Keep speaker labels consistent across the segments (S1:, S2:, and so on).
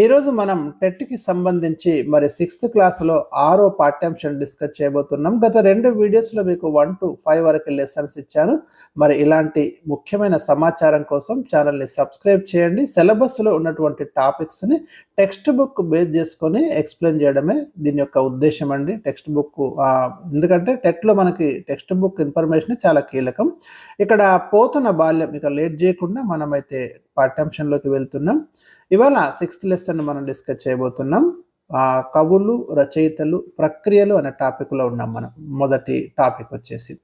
S1: ఈరోజు మనం టెట్కి సంబంధించి మరి సిక్స్త్ క్లాస్లో ఆరో పాఠ్యాంశం డిస్కస్ చేయబోతున్నాం. గత రెండు వీడియోస్లో మీకు వన్ టు ఫైవ్ వరకు లెసన్స్ ఇచ్చాను. మరి ఇలాంటి ముఖ్యమైన సమాచారం కోసం ఛానల్ని సబ్స్క్రైబ్ చేయండి. సిలబస్లో ఉన్నటువంటి టాపిక్స్ని టెక్స్ట్ బుక్ బేస్ చేసుకొని ఎక్స్ప్లెయిన్ చేయడమే దీని యొక్క ఉద్దేశం అండి. టెక్స్ట్ బుక్ ఎందుకంటే టెట్లో మనకి టెక్స్ట్ బుక్ ఇన్ఫర్మేషన్ చాలా కీలకం. ఇక్కడ పోతున్న బాల్యం ఇక లేట్ చేయకుండా మనమైతే పాఠ్యాంశంలోకి వెళ్తున్నాం. ఇవాళ సిక్స్త్ లెసన్ మనం డిస్కస్ చేయబోతున్నాం. ఆ, కవులు రచయితలు ప్రక్రియలు అనే టాపిక్లో ఉన్నాం మనం. మొదటి టాపిక్ వచ్చేసి.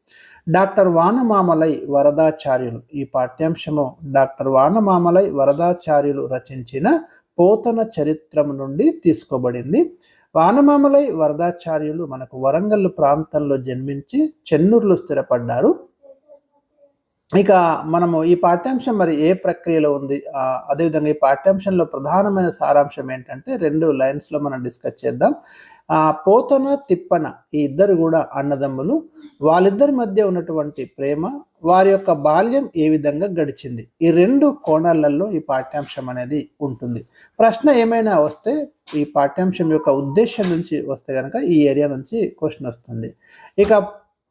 S1: డాక్టర్ వానమామలై వరదాచార్యులు. ఈ పాఠ్యాంశము డాక్టర్ వానమామలై వరదాచార్యులు రచించిన పోతన చరిత్రం నుండి తీసుకోబడింది. వానమామలై వరదాచార్యులు మనకు వరంగల్ ప్రాంతంలో జన్మించి చెన్నూరులో స్థిరపడ్డారు. ఇక మనము ఈ పాఠ్యాంశం మరి ఏ ప్రక్రియలో ఉంది? అదేవిధంగా ఈ పాఠ్యాంశంలో ప్రధానమైన సారాంశం ఏంటంటే రెండు లైన్స్లో మనం డిస్కస్ చేద్దాం. పోతన తిప్పన ఈ ఇద్దరు కూడా అన్నదమ్ములు. వాళ్ళిద్దరి మధ్య ఉన్నటువంటి ప్రేమ వారి యొక్క బాల్యం ఏ విధంగా గడిచింది? ఈ రెండు కోణాలలో ఈ పాఠ్యాంశం అనేది ఉంటుంది. ప్రశ్న ఏమైనా వస్తే ఈ పాఠ్యాంశం యొక్క ఉద్దేశం నుంచి వస్తే కనుక ఈ ఏరియా నుంచి క్వశ్చన్ వస్తుంది. ఇక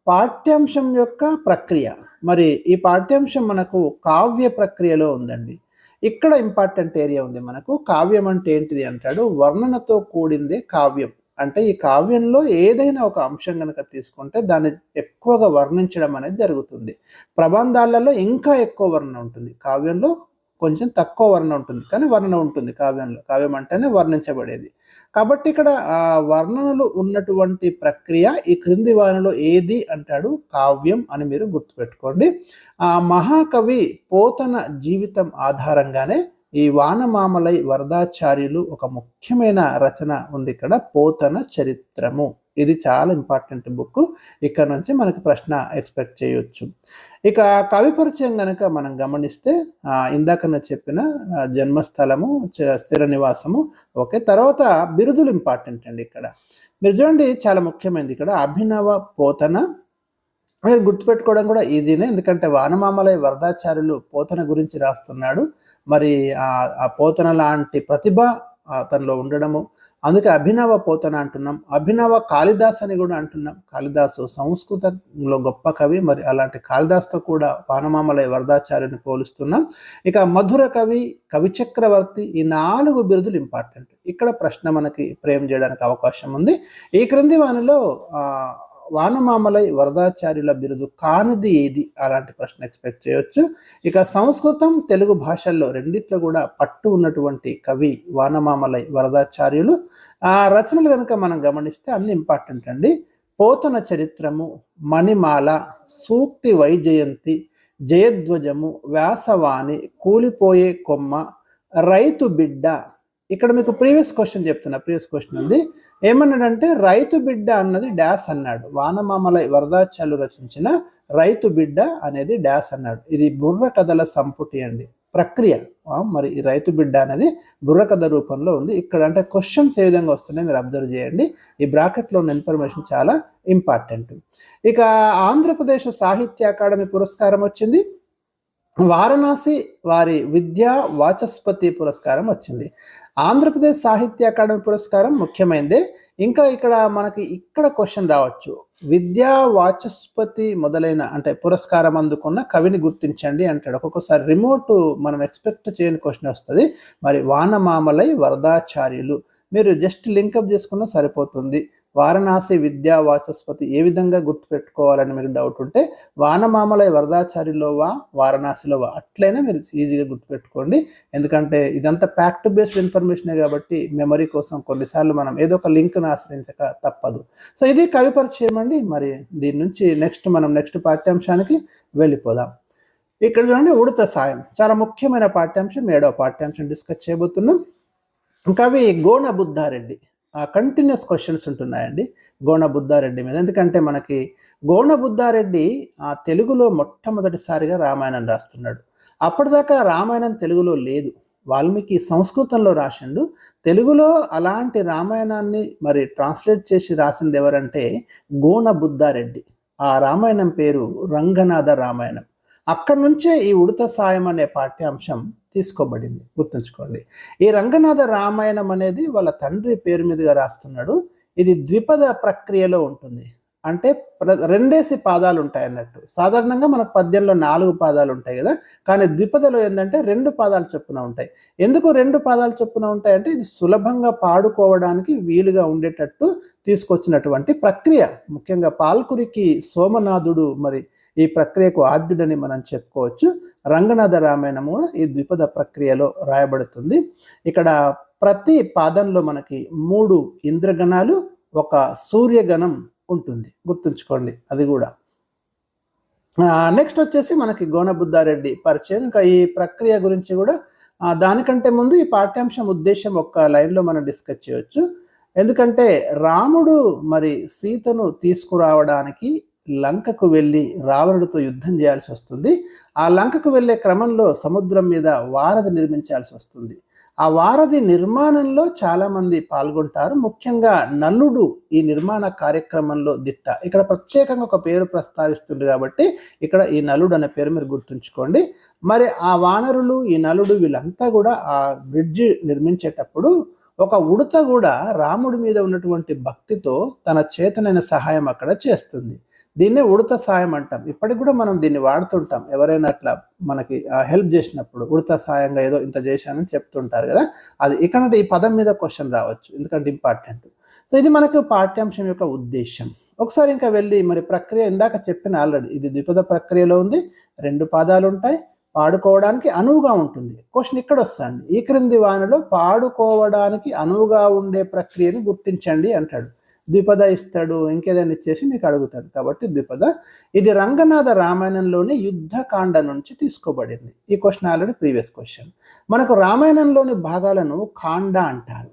S1: పాఠ్యాంశం యొక్క ప్రక్రియ. మరి ఈ పాఠ్యాంశం మనకు కావ్య ప్రక్రియలో ఉందండి. ఇక్కడ ఇంపార్టెంట్ ఏరియా ఉంది మనకు. కావ్యం అంటే ఏంటిది అంటాడు? వర్ణనతో కూడిందే కావ్యం. అంటే ఈ కావ్యంలో ఏదైనా ఒక అంశం కనుక తీసుకుంటే దాన్ని ఎక్కువగా వర్ణించడం అనేది జరుగుతుంది. ప్రబంధాలలో ఇంకా ఎక్కువ వర్ణన ఉంటుంది. కావ్యంలో కొంచెం తక్కువ వర్ణన ఉంటుంది. కానీ వర్ణన ఉంటుంది కావ్యంలో. కావ్యం అంటేనే వర్ణించబడేది. కాబట్టి ఇక్కడ ఆ వర్ణనలు ఉన్నటువంటి ప్రక్రియ ఈ క్రింది వారిలో ఏది అంటాడు? కావ్యం అని మీరు గుర్తుపెట్టుకోండి. ఆ మహాకవి పోతన జీవితం ఆధారంగానే ఈ వానమామలై వరదాచార్యులు ఒక ముఖ్యమైన రచన ఉంది ఇక్కడ పోతన చరిత్రము. ఇది చాలా ఇంపార్టెంట్ బుక్ ఇక్కడ నుంచి మనకి ప్రశ్న ఎక్స్పెక్ట్ చేయొచ్చు. ఇక కవి పరిచయం కనుక మనం గమనిస్తే ఇందాక నేను చెప్పిన జన్మస్థలము స్థిర నివాసము ఓకే తర్వాత బిరుదులు ఇంపార్టెంట్ అండి ఇక్కడ. మీరు చూడండి చాలా ముఖ్యమైనది ఇక్కడ అభినవ పోతన. మీరు గుర్తుపెట్టుకోవడం కూడా ఈజీనే ఎందుకంటే వానమామలై వరదాచార్యులు పోతన గురించి రాస్తున్నాడు. మరి ఆ ఆ పోతన లాంటి ప్రతిభ తనలో ఉండడము అందుకే అభినవ పోతన అంటున్నాం. అభినవ కాళిదాస్ అని కూడా అంటున్నాం. కాళిదాసు సంస్కృతంలో గొప్ప కవి. మరి అలాంటి కాళిదాస్తో కూడా వానమామలై వరదాచార్యుని పోలుస్తున్నాం. ఇక మధుర కవి కవి చక్రవర్తి ఈ నాలుగు బిరుదులు ఇంపార్టెంట్. ఇక్కడ ప్రశ్న మనకి ప్రేమ చేయడానికి అవకాశం ఉంది. ఈ క్రింది వానిలో వానమామలై వరదాచార్యుల బిరుదు కానిది ఏది? అలాంటి ప్రశ్న ఎక్స్పెక్ట్ చేయొచ్చు. ఇక సంస్కృతం తెలుగు భాషల్లో రెండిట్లో కూడా పట్టు ఉన్నటువంటి కవి వానమామలై వరదాచార్యులు. ఆ రచనలు కనుక మనం గమనిస్తే అన్ని ఇంపార్టెంట్ అండి. పోతన చరిత్రము మణిమాల సూక్తి వైజయంతి జయధ్వజము వ్యాసవాణి కూలిపోయే కొమ్మ రైతు బిడ్డ ఇక్కడ మీకు ప్రీవియస్ క్వశ్చన్ చెప్తున్నా ప్రీవియస్ క్వశ్చన్ ఉంది. ఏమన్నాడంటే రైతు బిడ్డ అన్నది డాష్ అన్నాడు. వానమామలై వరదాచార్యులు రచించిన రైతు బిడ్డ అనేది డాష్ అన్నాడు. ఇది బుర్ర కథల సంపుటి అండి. ప్రక్రియ. మరి ఈ రైతు బిడ్డ అనేది బుర్ర కథ రూపంలో ఉంది. ఇక్కడ అంటే క్వశ్చన్స్ ఏ విధంగా వస్తున్నాయి మీరు అబ్జర్వ్ చేయండి. ఈ బ్రాకెట్లో ఉన్న ఇన్ఫర్మేషన్ చాలా ఇంపార్టెంట్. ఇక ఆంధ్రప్రదేశ్ సాహిత్య అకాడమీ పురస్కారం వచ్చింది. వారణాసి వారి విద్యా వాచస్పతి పురస్కారం వచ్చింది. ఆంధ్రప్రదేశ్ సాహిత్య అకాడమీ పురస్కారం ముఖ్యమైనదే ఇంకా ఇక్కడ మనకి ఇక్కడ క్వశ్చన్ రావచ్చు. విద్యా వాచస్పతి మొదలైన అంటే పురస్కారం అందుకున్న కవిని గుర్తించండి అంటాడు. ఒక్కొక్కసారి రిమోట్ మనం ఎక్స్పెక్ట్ చేయని క్వశ్చన్ వస్తుంది. మరి వానమామలై వరదాచార్యులు. మీరు జస్ట్ లింకప్ చేసుకున్నా సరిపోతుంది. వారణాసి విద్యా వాచస్పతి ఏ విధంగా గుర్తుపెట్టుకోవాలని మీకు డౌట్ ఉంటే వానమామలై వరదాచారిలోవా వా వారణాసిలో వా అట్లయినా మీరు ఈజీగా గుర్తుపెట్టుకోండి. ఎందుకంటే ఇదంతా ఫ్యాక్ట్ బేస్డ్ ఇన్ఫర్మేషనే కాబట్టి మెమరీ కోసం కొన్నిసార్లు మనం ఏదో ఒక లింక్ను ఆశ్రయించక తప్పదు. సో ఇది కవి పరిచయం అండి. మరి దీని నుంచి నెక్స్ట్ మనం నెక్స్ట్ పాఠ్యాంశానికి వెళ్ళిపోదాం. ఇక్కడ చూడండి ఉడత సాయం. చాలా ముఖ్యమైన పాఠ్యాంశం ఏడవ పాఠ్యాంశం డిస్కస్ చేయబోతున్నాం. కవి గోన బుద్ధారెడ్డి కంటిన్యూస్ క్వశ్చన్స్ ఉంటున్నాయండి గోణబుద్ధారెడ్డి మీద. ఎందుకంటే మనకి గోణబుద్ధారెడ్డి ఆ, తెలుగులో మొట్టమొదటిసారిగా రామాయణం రాస్తున్నాడు. అప్పటిదాకా రామాయణం తెలుగులో లేదు. వాల్మీకి సంస్కృతంలో రాసిండు. తెలుగులో అలాంటి రామాయణాన్ని మరి ట్రాన్స్లేట్ చేసి రాసింది ఎవరంటే గోణబుద్ధారెడ్డి ఆ రామాయణం పేరు రంగనాథ రామాయణం. అక్కడి నుంచే ఈ ఉడత సాయం అనే పాఠ్యాంశం తీసుకోబడింది. గుర్తుంచుకోండి. ఈ రంగనాథ రామాయణం అనేది వాళ్ళ తండ్రి పేరు మీదుగా రాస్తున్నాడు. ఇది ద్విపద ప్రక్రియలో ఉంటుంది. అంటే ప్ర- రెండేసి పాదాలు ఉంటాయి అన్నట్టు సాధారణంగా మనకు పద్యంలో నాలుగు పాదాలు ఉంటాయి కదా. కానీ ద్విపదలో ఏంటంటే రెండు పాదాలు చొప్పున ఉంటాయి. ఎందుకు రెండు పాదాలు చొప్పున ఉంటాయంటే ఇది సులభంగా పాడుకోవడానికి వీలుగా ఉండేటట్టు తీసుకొచ్చినటువంటి ప్రక్రియ. ముఖ్యంగా పాల్కురికి సోమనాథుడు మరి ఈ ప్రక్రియకు ఆద్యుడని మనం చెప్పుకోవచ్చు. రంగనాథ రామాయణము ఈ ద్విపద ప్రక్రియలో రాయబడుతుంది. ఇక్కడ ప్రతి పాదంలో మనకి మూడు ఇంద్రగణాలు ఒక సూర్యగణం ఉంటుంది. గుర్తుంచుకోండి అది కూడా. నెక్స్ట్ వచ్చేసి మనకి గోనబుద్ధారెడ్డి పరిచయం. ఇంకా ఈ ప్రక్రియ గురించి కూడా దానికంటే ముందు ఈ పాఠ్యాంశం ఉద్దేశం ఒక్క లైన్లో మనం డిస్కస్ చేయొచ్చు. ఎందుకంటే రాముడు మరి సీతను తీసుకురావడానికి లంకకు వెళ్ళి రావణుడితో యుద్ధం చేయాల్సి వస్తుంది. ఆ లంకకు వెళ్ళే క్రమంలో సముద్రం మీద వారధి నిర్మించాల్సి వస్తుంది. ఆ వారధి నిర్మాణంలో చాలామంది పాల్గొంటారు. ముఖ్యంగా నలుడు ఈ నిర్మాణ కార్యక్రమంలో దిట్ట. ఇక్కడ ప్రత్యేకంగా ఒక పేరు ప్రస్తావిస్తుంది కాబట్టి ఇక్కడ ఈ నలుడు అనే పేరు మీరు గుర్తుంచుకోండి. మరి ఆ వానరులు ఈ నలుడు వీళ్ళంతా కూడా ఆ బ్రిడ్జి నిర్మించేటప్పుడు ఒక ఉడత కూడా రాముడి మీద ఉన్నటువంటి భక్తితో తన చేతనైన సహాయం అక్కడ చేస్తుంది. దీన్నే ఉడత సాయం అంటాం. ఇప్పటికి కూడా మనం దీన్ని వాడుతుంటాం. ఎవరైనా అట్లా మనకి హెల్ప్ చేసినప్పుడు ఉడత సాయంగా ఏదో ఇంత చేశానని చెప్తుంటారు కదా. అది ఇక్కడ ఈ పదం మీద క్వశ్చన్ రావచ్చు. ఎందుకంటే ఇంపార్టెంట్. సో ఇది మనకు పాఠ్యాంశం యొక్క ఉద్దేశం ఒకసారి ఇంకా వెళ్ళి మరి ప్రక్రియ ఇందాక చెప్పిన ఆల్రెడీ ఇది ద్విపద ప్రక్రియలో ఉంది. రెండు పాదాలు ఉంటాయి. పాడుకోవడానికి అనువుగా ఉంటుంది. క్వశ్చన్ ఇక్కడ వస్తుంది. ఈ క్రింది వానలో పాడుకోవడానికి అనువుగా ఉండే ప్రక్రియని గుర్తించండి అంటాడు. ద్విపద ఇస్తాడు ఇంకేదైనా ఇచ్చేసి మీకు అడుగుతాడు. కాబట్టి ద్విపద. ఇది రంగనాథ రామాయణంలోని యుద్ధకాండ నుంచి తీసుకోబడింది. ఈ క్వశ్చన్ ఆల్రెడీ ప్రీవియస్ క్వశ్చన్ మనకు రామాయణంలోని భాగాలను కాండ అంటారు.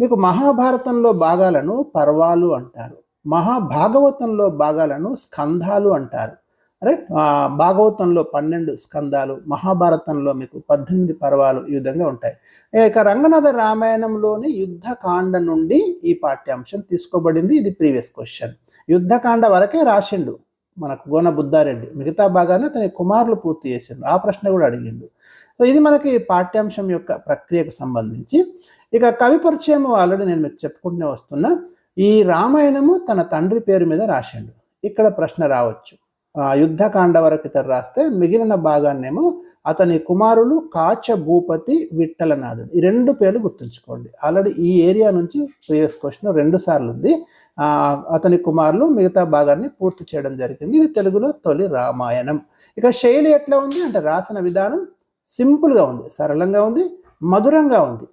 S1: మీకు మహాభారతంలో భాగాలను పర్వాలు అంటారు. మహాభాగవతంలో భాగాలను స్కంధాలు అంటారు. రైట్ భాగవతంలో పన్నెండు స్కందాలు మహాభారతంలో మీకు పద్దెనిమిది పర్వాలు ఈ విధంగా ఉంటాయి. ఇక రంగనాథ రామాయణంలోని యుద్ధకాండ నుండి ఈ పాఠ్యాంశం తీసుకోబడింది. ఇది ప్రీవియస్ క్వశ్చన్. యుద్ధకాండ వరకే రాసిండు మనకు గోన బుద్ధారెడ్డి మిగతా భాగాన్ని అతని కుమారులు పూర్తి చేసిండు. ఆ ప్రశ్న కూడా అడిగిండు. సో ఇది మనకి పాఠ్యాంశం యొక్క ప్రక్రియకు సంబంధించి. ఇక కవి పరిచయం ఆల్రెడీ నేను మీకు చెప్పుకుంటూనే వస్తున్నా. ఈ రామాయణము తన తండ్రి పేరు మీద రాసిండు. ఇక్కడ ప్రశ్న రావచ్చు. యుద్ధకాండ వరకు రాస్తే మిగిలిన భాగాన్నేమో అతని కుమారులు కాచ భూపతి విఠలనాథుడు. ఈ రెండు పేర్లు గుర్తుంచుకోండి. ఆల్రెడీ ఈ ఏరియా నుంచి ప్రీవియస్ క్వశ్చన్ రెండు సార్లు ఉంది. అతని కుమారులు మిగతా భాగాన్ని పూర్తి చేయడం జరిగింది. ఇది తెలుగులో తొలి రామాయణం. ఇక శైలి ఎట్లా ఉంది? అంటే రాసిన విధానం సింపుల్గా ఉంది సరళంగా ఉంది మధురంగా ఉంది.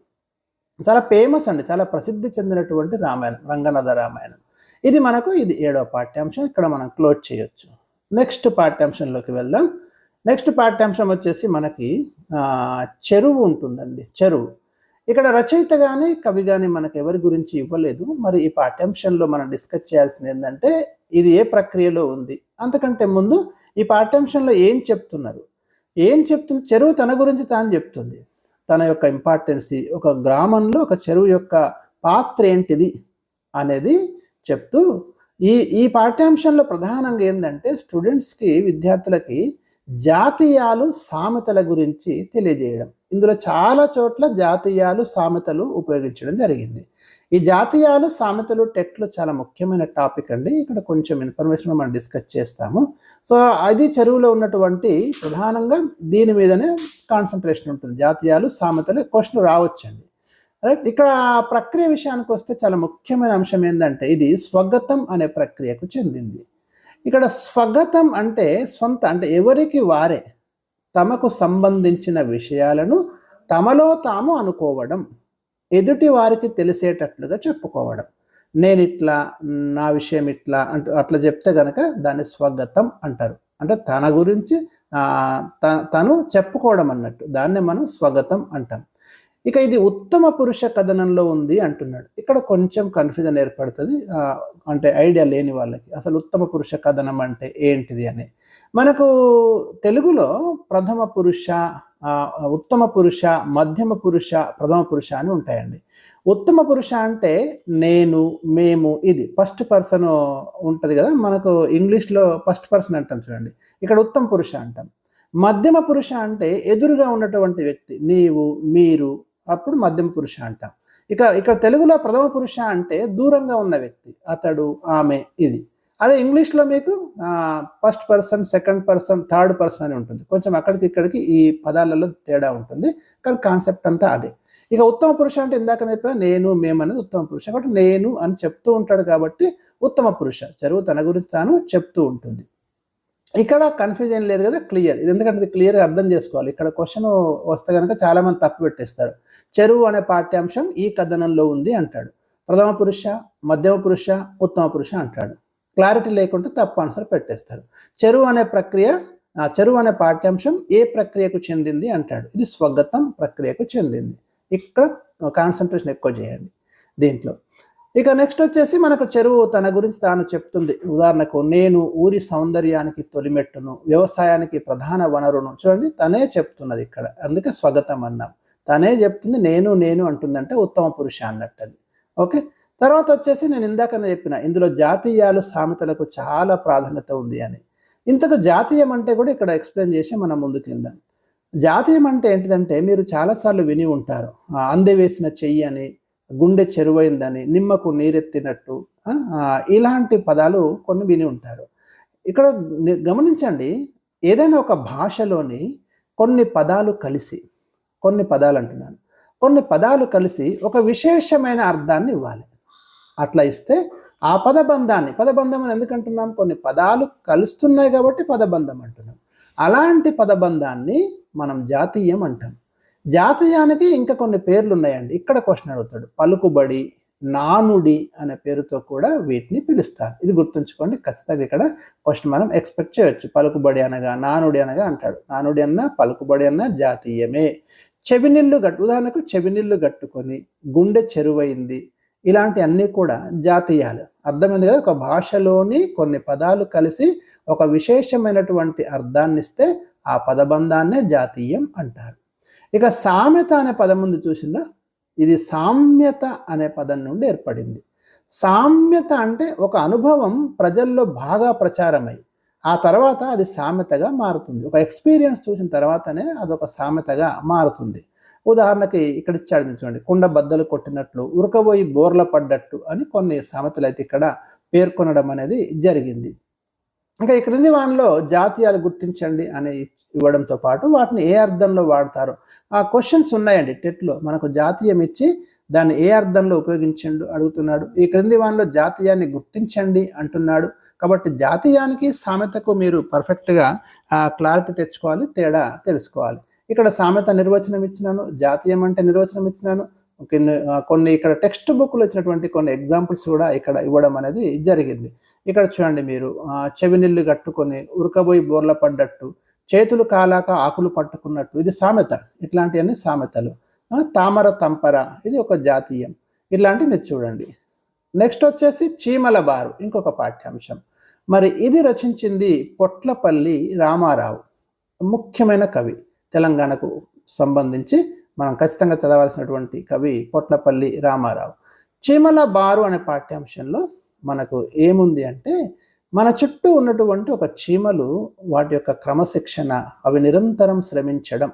S1: చాలా ఫేమస్ అండి చాలా ప్రసిద్ధి చెందినటువంటి రామాయణం రంగనాథ రామాయణం. ఇది మనకు ఇది ఏడవ పాఠ్యాంశం. ఇక్కడ మనం క్లోజ్ చేయొచ్చు. నెక్స్ట్ పాఠ్యాంశంలోకి వెళ్దాం. నెక్స్ట్ పాఠ్యాంశం వచ్చేసి మనకి చెరువు ఉంటుందండి. చెరువు. ఇక్కడ రచయిత కానీ కవి కానీ మనకు ఎవరి గురించి ఇవ్వలేదు. మరి ఈ పాఠ్యాంశంలో మనం డిస్కస్ చేయాల్సింది ఏంటంటే ఇది ఏ ప్రక్రియలో ఉంది? అంతకంటే ముందు ఈ పాఠ్యాంశంలో ఏం చెప్తున్నారు? ఏం చెప్తుంది? చెరువు తన గురించి తాను చెప్తుంది. తన యొక్క ఇంపార్టెన్సీ ఒక గ్రామంలో ఒక చెరువు యొక్క పాత్ర ఏంటిది? అనేది చెప్తూ ఈ ఈ పాఠ్యాంశంలో ప్రధానంగా ఏంటంటే స్టూడెంట్స్కి విద్యార్థులకి జాతీయాలు సామెతల గురించి తెలియజేయడం. ఇందులో చాలా చోట్ల జాతీయాలు సామెతలు ఉపయోగించడం జరిగింది. ఈ జాతీయాలు సామెతలు టెట్లు చాలా ముఖ్యమైన టాపిక్ అండి. ఇక్కడ కొంచెం ఇన్ఫర్మేషన్ మనం డిస్కస్ చేస్తాము. సో అది చెరువులో ఉన్నటువంటి ప్రధానంగా దీని మీదనే కాన్సన్ట్రేషన్ ఉంటుంది. జాతీయాలు సామెతలు క్వశ్చన్ రావచ్చండి. రైట్ ఇక్కడ ప్రక్రియ విషయానికి వస్తే చాలా ముఖ్యమైన అంశం ఏంటంటే ఇది స్వగతం అనే ప్రక్రియకు చెందింది. ఇక్కడ స్వగతం అంటే సొంత అంటే ఎవరికి వారే తమకు సంబంధించిన విషయాలను తమలో తాము అనుకోవడం ఎదుటి వారికి తెలిసేటట్లుగా చెప్పుకోవడం. నేను ఇట్లా నా విషయం ఇట్లా అంటూ అట్లా చెప్తే గనక దాన్ని స్వగతం అంటారు. అంటే తన గురించి త- తను చెప్పుకోవడం అన్నట్టు దాన్ని మనం స్వగతం అంటాం. ఇక ఇది ఉత్తమ పురుష కథనంలో ఉంది అంటున్నాడు. ఇక్కడ కొంచెం కన్ఫ్యూజన్ ఏర్పడుతుంది. అంటే ఐడియా లేని వాళ్ళకి అసలు ఉత్తమ పురుష కథనం అంటే ఏంటిది అని. మనకు తెలుగులో ప్రథమ పురుష ఉత్తమ పురుష మధ్యమ పురుష ప్రథమ పురుష అని ఉంటాయండి. ఉత్తమ పురుష అంటే నేను మేము ఇది. ఫస్ట్ పర్సన్ ఉంటుంది కదా మనకు ఇంగ్లీష్లో ఫస్ట్ పర్సన్ అంటాం చూడండి. ఇక్కడ ఉత్తమ పురుష అంటాం. మధ్యమ పురుష అంటే ఎదురుగా ఉన్నటువంటి వ్యక్తి నీవు మీరు అప్పుడు మధ్యమ పురుష అంటాం. ఇక ఇక్కడ తెలుగులో ప్రథమ పురుష అంటే దూరంగా ఉన్న వ్యక్తి. అతడు ఆమె ఇది. అదే ఇంగ్లీష్లో మీకు first person second person third person అని ఉంటుంది. కొంచెం అక్కడికి ఇక్కడికి ఈ పదాలలో తేడా ఉంటుంది. కానీ కాన్సెప్ట్ అంతా అదే. ఇక ఉత్తమ పురుష అంటే ఇందాక చెప్పిన నేను మేము అనేది ఉత్తమ పురుష. కాబట్టి నేను అని చెప్తూ ఉంటాడు కాబట్టి ఉత్తమ పురుష. చెరువు తన గురించి తాను చెప్తూ ఉంటుంది. ఇక్కడ కన్ఫ్యూజన్ లేదు కదా క్లియర్ ఇది ఎందుకంటే ఇది క్లియర్గా అర్థం చేసుకోవాలి. ఇక్కడ క్వశ్చన్ వస్తే కనుక చాలా మంది తప్పు పెట్టేస్తారు. చెరువు అనే పాఠ్యాంశం ఈ కథనంలో ఉంది అంటాడు. ప్రథమ పురుష మధ్యమ పురుష ఉత్తమ పురుష అంటాడు. క్లారిటీ లేకుంటే తప్పు ఆన్సర్ పెట్టేస్తారు. చెరువు అనే ప్రక్రియ చెరువు అనే పాఠ్యాంశం ఏ ప్రక్రియకు చెందింది అంటాడు. ఇది స్వగతం ప్రక్రియకు చెందింది. ఇక్కడ కాన్సన్ట్రేషన్ ఎక్కువ చేయండి దీంట్లో. ఇక నెక్స్ట్ వచ్చేసి మనకు చెరువు తన గురించి తాను చెప్తుంది. ఉదాహరణకు నేను ఊరి సౌందర్యానికి తొలిమెట్టును వ్యవసాయానికి ప్రధాన వనరును చూడండి తనే చెప్తున్నది ఇక్కడ. అందుకే స్వగతం అన్నాం. తనే చెప్తుంది నేను నేను అంటుందంటే ఉత్తమ పురుష అన్నట్టు అది ఓకే? తర్వాత వచ్చేసి నేను ఇందాకనే చెప్పిన ఇందులో జాతీయాలు సామెతలకు చాలా ప్రాధాన్యత ఉంది అని. ఇంతకు జాతీయం అంటే కూడా ఇక్కడ ఎక్స్ప్లెయిన్ చేసి మనం ముందుకు వెళ్దాం. జాతీయం అంటే ఏంటిదంటే మీరు చాలాసార్లు విని ఉంటారు. అందె వేసిన చెయ్యి అని గుండె చెరువైందని నిమ్మకు నీరెత్తినట్టు ఇలాంటి పదాలు కొన్ని విని ఉంటారు. ఇక్కడ గమనించండి ఏదైనా ఒక భాషలోని కొన్ని పదాలు కలిసి కొన్ని పదాలు అంటున్నాను కొన్ని పదాలు కలిసి ఒక విశేషమైన అర్థాన్ని ఇవ్వాలి. అట్లా ఇస్తే ఆ పదబంధాన్ని పదబంధం అని ఎందుకంటున్నాం కొన్ని పదాలు కలుస్తున్నాయి కాబట్టి పదబంధం అంటున్నాం. అలాంటి పదబంధాన్ని మనం జాతీయం అంటాం. జాతీయానికి ఇంకా కొన్ని పేర్లు ఉన్నాయండి ఇక్కడ క్వశ్చన్ అడుగుతాడు. పలుకుబడి నానుడి అనే పేరుతో కూడా వీటిని పిలుస్తారు. ఇది గుర్తుంచుకోండి. ఖచ్చితంగా ఇక్కడ క్వశ్చన్ మనం ఎక్స్పెక్ట్ చేయొచ్చు. పలుకుబడి అనగా నానుడి అనగా అంటాడు. నానుడి అన్న పలుకుబడి అన్న జాతీయమే. చెవినిల్లు గట్టు ఉదాహరణకు చెవినిల్లు గట్టుకొని గుండె చెరువైంది. ఇలాంటి అన్నీ కూడా జాతీయాలు. అర్థమైంది కదా? ఒక భాషలోని కొన్ని పదాలు కలిసి ఒక విశేషమైనటువంటి అర్థాన్ని ఇస్తే ఆ పదబంధాన్నే జాతీయం అంటారు. ఇక సామెత అనే పదం ముందు చూసిందా? ఇది సామ్యత అనే పదం నుండి ఏర్పడింది. సామ్యత అంటే ఒక అనుభవం ప్రజల్లో బాగా ప్రచారమై ఆ తర్వాత అది సామెతగా మారుతుంది. ఒక ఎక్స్పీరియన్స్ చూసిన తర్వాతనే అదొక సామెతగా మారుతుంది. ఉదాహరణకి ఇక్కడ ఇచ్చాడు చూడండి కుండ బద్దలు కొట్టినట్లు ఉరకబోయి బోర్ల పడ్డట్టు అని కొన్ని సామెతలు అయితే ఇక్కడ పేర్కొనడం అనేది జరిగింది. ఇంకా ఈ క్రింది వానిలో జాతీయాలు గుర్తించండి అని ఇవ్వడంతో పాటు వాటిని ఏ అర్థంలో వాడతారు? ఆ క్వశ్చన్స్ ఉన్నాయండి టెట్లో. మనకు జాతీయం ఇచ్చి దాన్ని ఏ అర్థంలో ఉపయోగించండు అడుగుతున్నాడు. ఈ క్రింది వానిలో జాతీయాన్ని గుర్తించండి అంటున్నాడు. కాబట్టి జాతీయానికి సామెతకు మీరు పర్ఫెక్ట్గా క్లారిటీ తెచ్చుకోవాలి తేడా తెలుసుకోవాలి. ఇక్కడ సామెత నిర్వచనం ఇచ్చినాను జాతీయం అంటే నిర్వచనం ఇచ్చినాను. కొన్ని ఇక్కడ టెక్స్ట్ బుక్లో ఇచ్చినటువంటి కొన్ని ఎగ్జాంపుల్స్ కూడా ఇక్కడ ఇవ్వడం అనేది జరిగింది. ఇక్కడ చూడండి మీరు చెవినిల్లు కట్టుకొని ఉరకబోయి బోర్ల పడ్డట్టు చేతులు కాలాక ఆకులు పట్టుకున్నట్టు. ఇది సామెత. ఇట్లాంటివన్నీ సామెతలు. తామర తంపర. ఇది ఒక జాతీయం. ఇట్లాంటివి మీరు చూడండి. నెక్స్ట్ వచ్చేసి చీమల బారు. ఇంకొక పాఠ్యాంశం. మరి ఇది రచించింది పొట్లపల్లి రామారావు. ముఖ్యమైన కవి. తెలంగాణకు సంబంధించి మనం ఖచ్చితంగా చదవాల్సినటువంటి కవి పొట్లపల్లి రామారావు. చీమల బారు అనే పాఠ్యాంశంలో మనకు ఏముంది అంటే మన చుట్టూ ఉన్నటువంటి ఒక చీమలు వాటి యొక్క క్రమశిక్షణ అవి నిరంతరం శ్రమించడం.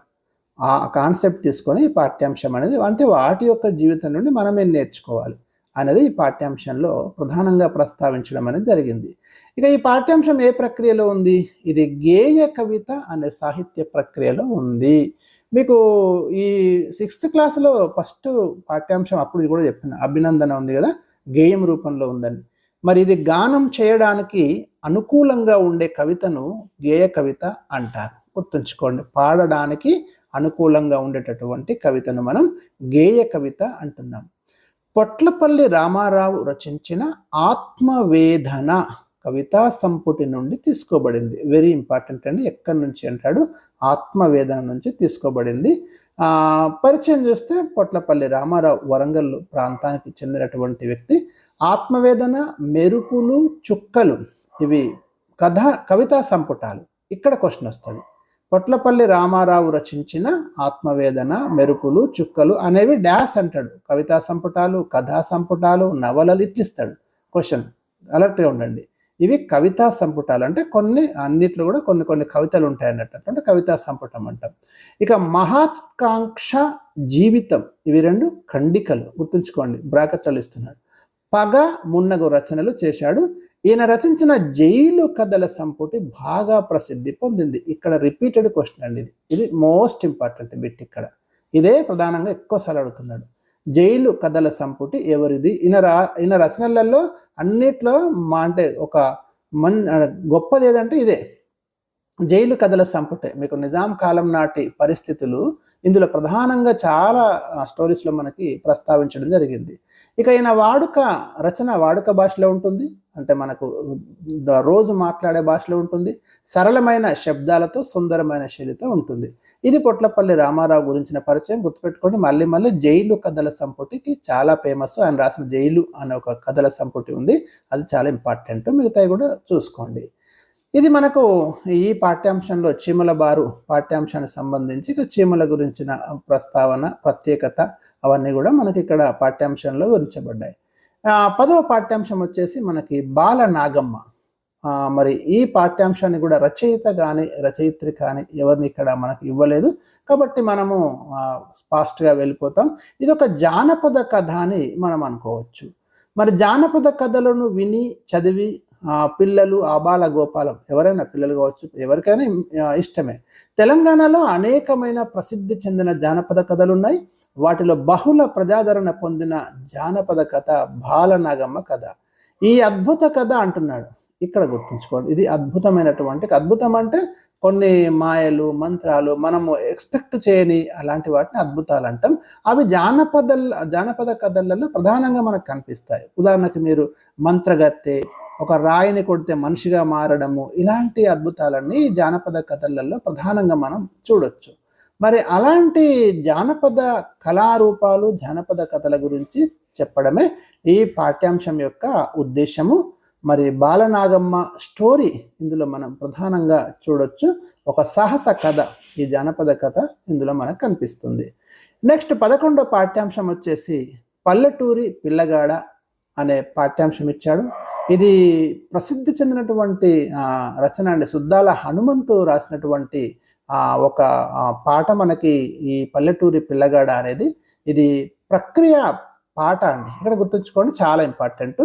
S1: ఆ కాన్సెప్ట్ తీసుకొని ఈ పాఠ్యాంశం అనేది అంటే వాటి యొక్క జీవితం నుండి మనమే నేర్చుకోవాలి అనేది ఈ పాఠ్యాంశంలో ప్రధానంగా ప్రస్తావించడం అనేది జరిగింది. ఇక ఈ పాఠ్యాంశం ఏ ప్రక్రియలో ఉంది? ఇది గేయ కవిత అనే సాహిత్య ప్రక్రియలో ఉంది. మీకు ఈ సిక్స్త్ క్లాస్లో ఫస్ట్ పాఠ్యాంశం అప్పుడు కూడా చెప్పిన అభినందన ఉంది కదా? గేయం రూపంలో ఉందని. మరి ఇది గానం చేయడానికి అనుకూలంగా ఉండే కవితను గేయ కవిత అంటారు. గుర్తుంచుకోండి పాడడానికి అనుకూలంగా ఉండేటటువంటి కవితను మనం గేయ కవిత అంటున్నాం. పొట్లపల్లి రామారావు రచించిన ఆత్మవేదన కవితా సంపుటి నుండి తీసుకోబడింది. వెరీ ఇంపార్టెంట్ అండి. ఎక్కడి నుంచి అంటాడు? ఆత్మవేదన నుంచి తీసుకోబడింది. పరిచయం చూస్తే పొట్లపల్లి రామారావు వరంగల్ ప్రాంతానికి చెందినటువంటి వ్యక్తి. ఆత్మవేదన మెరుపులు చుక్కలు ఇవి కథ కవితా సంపుటాలు. ఇక్కడ క్వశ్చన్ వస్తుంది. పొట్లపల్లి రామారావు రచించిన ఆత్మవేదన మెరుపులు చుక్కలు అనేవి డ్యాస్ అంటాడు. కవితా సంపుటాలు కథా సంపుటాలు నవలలు ఇట్లిస్తాడు. క్వశ్చన్ అలర్ట్గా ఉండండి. ఇవి కవితా సంపుటాలు. అంటే కొన్ని అన్నిట్లో కూడా కొన్ని కొన్ని కవితలు ఉంటాయి అన్నట్టు అంటే కవితా సంపుటం అంటాం. ఇక మహాత్కాంక్ష జీవితం ఇవి రెండు ఖండికలు. గుర్తుంచుకోండి బ్రాకెట్లు ఇస్తున్నాడు. పగ మున్నగు రచనలు చేశాడు. ఈయన రచించిన జైలు కథల సంపుటి బాగా ప్రసిద్ధి పొందింది. ఇక్కడ రిపీటెడ్ క్వశ్చన్ అండి ఇది. ఇది మోస్ట్ ఇంపార్టెంట్ బిట్ ఇక్కడ. ఇదే ప్రధానంగా ఎక్కువసార్లు అడుగుతున్నాడు. జైలు కథల సంపుటి ఎవరిది? ఈయన రా ఈయన రచనలలో అన్నిట్లో మా అంటే ఒక మన్ గొప్పది ఏదంటే ఇదే. జైలు కథల సంపుటే. మీకు నిజాం కాలం నాటి పరిస్థితులు ఇందులో ప్రధానంగా చాలా స్టోరీస్లో మనకి ప్రస్తావించడం జరిగింది. ఇక ఈయన వాడుక రచన వాడుక భాషలో ఉంటుంది. అంటే మనకు రోజు మాట్లాడే భాషలో ఉంటుంది. సరళమైన శబ్దాలతో సుందరమైన శైలితో ఉంటుంది. ఇది పొట్లపల్లి రామారావు గురించిన పరిచయం. గుర్తుపెట్టుకోండి మళ్ళీ మళ్ళీ జైలు కథల సంపుటికి చాలా ఫేమస్. ఆయన రాసిన జైలు అనే ఒక కథల సంపుటి ఉంది. అది చాలా ఇంపార్టెంట్. మిగతాయి కూడా చూసుకోండి. ఇది మనకు ఈ పాఠ్యాంశంలో చీమల బారు పాఠ్యాంశానికి సంబంధించి చీమల గురించిన ప్రస్తావన ప్రత్యేకత అవన్నీ కూడా మనకి ఇక్కడ పాఠ్యాంశంలో వివరించబడ్డాయి పదవ పాఠ్యాంశం వచ్చేసి మనకి బాల నాగమ్మ మరి ఈ పాఠ్యాంశాన్ని కూడా రచయిత కానీ రచయిత్రి కానీ ఎవరిని ఇక్కడ మనకు ఇవ్వలేదు. కాబట్టి మనము ఫాస్ట్గా వెళ్ళిపోతాం. ఇది ఒక జానపద కథ అని మనం అనుకోవచ్చు. మరి జానపద కథలను విని చదివి పిల్లలు ఆబాల గోపాలం ఎవరైనా పిల్లలు కావచ్చు ఎవరికైనా ఇష్టమే. తెలంగాణలో అనేకమైన ప్రసిద్ధి చెందిన జానపద కథలు ఉన్నాయి వాటిలో బహుళ ప్రజాదరణ పొందిన జానపద కథ బాలనాగమ్మ కథ. ఈ అద్భుత కథ అంటున్నాడు. ఇక్కడ గుర్తుంచుకోండి ఇది అద్భుతమైనటువంటి అద్భుతం అంటే కొన్ని మాయలు మంత్రాలు మనము ఎక్స్పెక్ట్ చేయని అలాంటి వాటిని అద్భుతాలు అంటాం. అవి జానపద జానపద కథలలో ప్రధానంగా మనకు కనిపిస్తాయి. ఉదాహరణకి మీరు మంత్రగత్తె ఒక రాయిని కొడితే మనిషిగా మారడము ఇలాంటి అద్భుతాలన్నీ జానపద కథలలో ప్రధానంగా మనం చూడొచ్చు. మరి అలాంటి జానపద కళారూపాలు జానపద కథల గురించి చెప్పడమే ఈ పాఠ్యాంశం యొక్క ఉద్దేశము. మరి బాలనాగమ్మ స్టోరీ ఇందులో మనం ప్రధానంగా చూడొచ్చు. ఒక సాహస కథ ఈ జానపద కథ ఇందులో మనకు కనిపిస్తుంది. నెక్స్ట్ పదకొండో పాఠ్యాంశం వచ్చేసి పల్లెటూరి పిల్లగాడ అనే పాఠ్యాంశం ఇచ్చాడు. ఇది ప్రసిద్ధి చెందినటువంటి రచన అండి. సుద్దాల హనుమంతు రాసినటువంటి ఒక పాట మనకి ఈ పల్లెటూరి పిల్లగాడ అనేది ఇది ప్రక్రియ పాట అండి. ఇక్కడ గుర్తుంచుకోండి చాలా ఇంపార్టెంట్.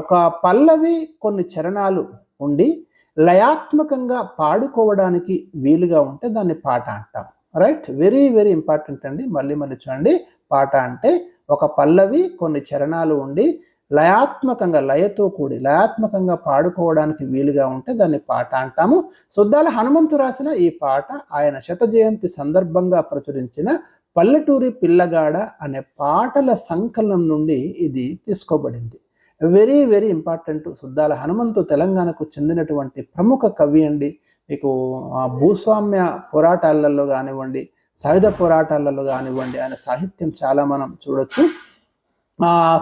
S1: ఒక పల్లవి కొన్ని చరణాలు ఉండి లయాత్మకంగా పాడుకోవడానికి వీలుగా ఉంటే దాన్ని పాట అంటాం. రైట్? వెరీ వెరీ ఇంపార్టెంట్ అండి. మళ్ళీ మళ్ళీ చూడండి. పాట అంటే ఒక పల్లవి కొన్ని చరణాలు ఉండి లయాత్మకంగా లయతో కూడి లయాత్మకంగా పాడుకోవడానికి వీలుగా ఉంటే దాన్ని పాట అంటాము. సుద్దాల హనుమంతు రాసిన ఈ పాట ఆయన శత జయంతి సందర్భంగా ప్రచురించిన పల్లెటూరి పిల్లగాడ అనే పాటల సంకలనం నుండి ఇది తీసుకోబడింది. Very very important Suddala Hanumanthu తెలంగాణకు చెందినటువంటి ప్రముఖ కవి అండి. మీకు భూస్వామ్య పోరాటాలలో కానివ్వండి సాయుధ పోరాటాలలో కానివ్వండి ఆయన సాహిత్యం చాలా మనం చూడొచ్చు.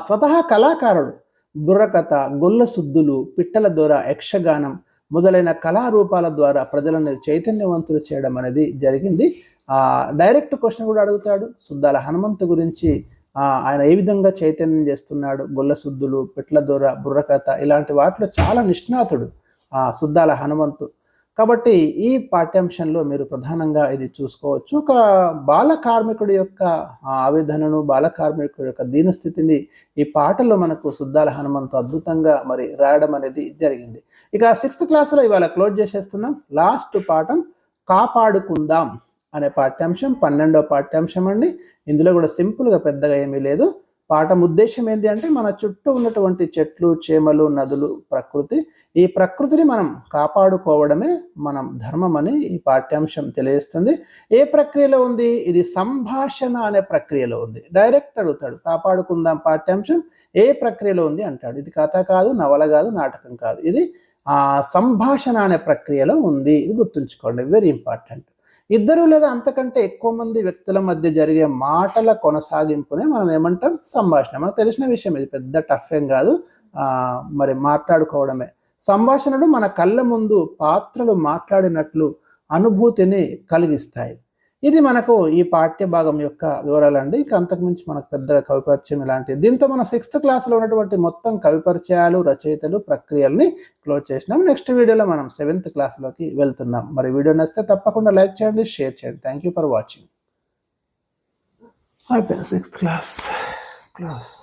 S1: స్వతహా కళాకారుడు బుర్రకథ గొల్లసుద్దులు పిట్టల దొర యక్షగానం మొదలైన కళారూపాల ద్వారా ప్రజలను చైతన్యవంతులు చేయడం అనేది జరిగింది. డైరెక్ట్ క్వశ్చన్ కూడా అడుగుతాడు. సుద్దాల హనుమంతు గురించి ఆయన ఏ విధంగా చైతన్యం చేస్తున్నాడు? గొల్ల సుద్దులు పిట్ల దొర బుర్రకథ ఇలాంటి వాటిలో చాలా నిష్ణాతుడు సుద్దాల హనుమంతు. కాబట్టి ఈ పాఠ్యాంశంలో మీరు ప్రధానంగా ఇది చూసుకోవచ్చు. ఒక బాల కార్మికుడి యొక్క ఆవేదనను బాల కార్మికుడి యొక్క దీనస్థితిని ఈ పాటలో మనకు సుద్దాల హనుమంతు అద్భుతంగా మరి రాయడం అనేది జరిగింది. ఇక సిక్స్త్ క్లాస్లో ఇవాళ క్లోజ్ చేసేస్తున్నాం. లాస్ట్ పాఠం కాపాడుకుందాం అనే పాఠ్యాంశం పన్నెండో పాఠ్యాంశం అండి. ఇందులో కూడా సింపుల్గా పెద్దగా ఏమీ లేదు. పాఠం ఉద్దేశం ఏంటి అంటే మన చుట్టూ ఉన్నటువంటి చెట్లు చేమలు నదులు ప్రకృతి ఈ ప్రకృతిని మనం కాపాడుకోవడమే మనం ధర్మం అని ఈ పాఠ్యాంశం తెలియజేస్తుంది. ఏ ప్రక్రియలో ఉంది? ఇది సంభాషణ అనే ప్రక్రియలో ఉంది. డైరెక్ట్ అడుగుతాడు కాపాడుకుందాం పాఠ్యాంశం. ఏ ప్రక్రియలో ఉంది అంటాడు. ఇది కథ కాదు నవల కాదు నాటకం కాదు. ఇది సంభాషణ అనే ప్రక్రియలో ఉంది. ఇది గుర్తుంచుకోండి. వెరీ ఇంపార్టెంట్ ఇద్దరు లేదా అంతకంటే ఎక్కువ మంది వ్యక్తుల మధ్య జరిగే మాటల కొనసాగింపునే మనం ఏమంటాం సంభాషణ. మనకు తెలిసిన విషయం ఇది పెద్ద టఫ్ ఏం కాదు. మరి మాట్లాడుకోవడమే. సంభాషణలు మన కళ్ళ ముందు పాత్రలు మాట్లాడినట్లు అనుభూతిని కలిగిస్తాయి. ఇది మనకు ఈ పాఠ్య భాగం యొక్క వివరాలండి. ఇక అంతకుమించి మనకు పెద్దగా కవిపరిచయం ఇలాంటివి. దీంతో మనం సిక్స్త్ క్లాస్లో ఉన్నటువంటి మొత్తం కవిపరిచయాలు రచయితలు ప్రక్రియల్ని క్లోజ్ చేసినాం. నెక్స్ట్ వీడియోలో మనం సెవెంత్ క్లాస్లోకి వెళ్తున్నాం. మరి వీడియో నచ్చితే తప్పకుండా లైక్ చేయండి షేర్ చేయండి. థ్యాంక్ యూ ఫర్ వాచింగ్ అయిపోయింది. Sixth class. క్లాస్.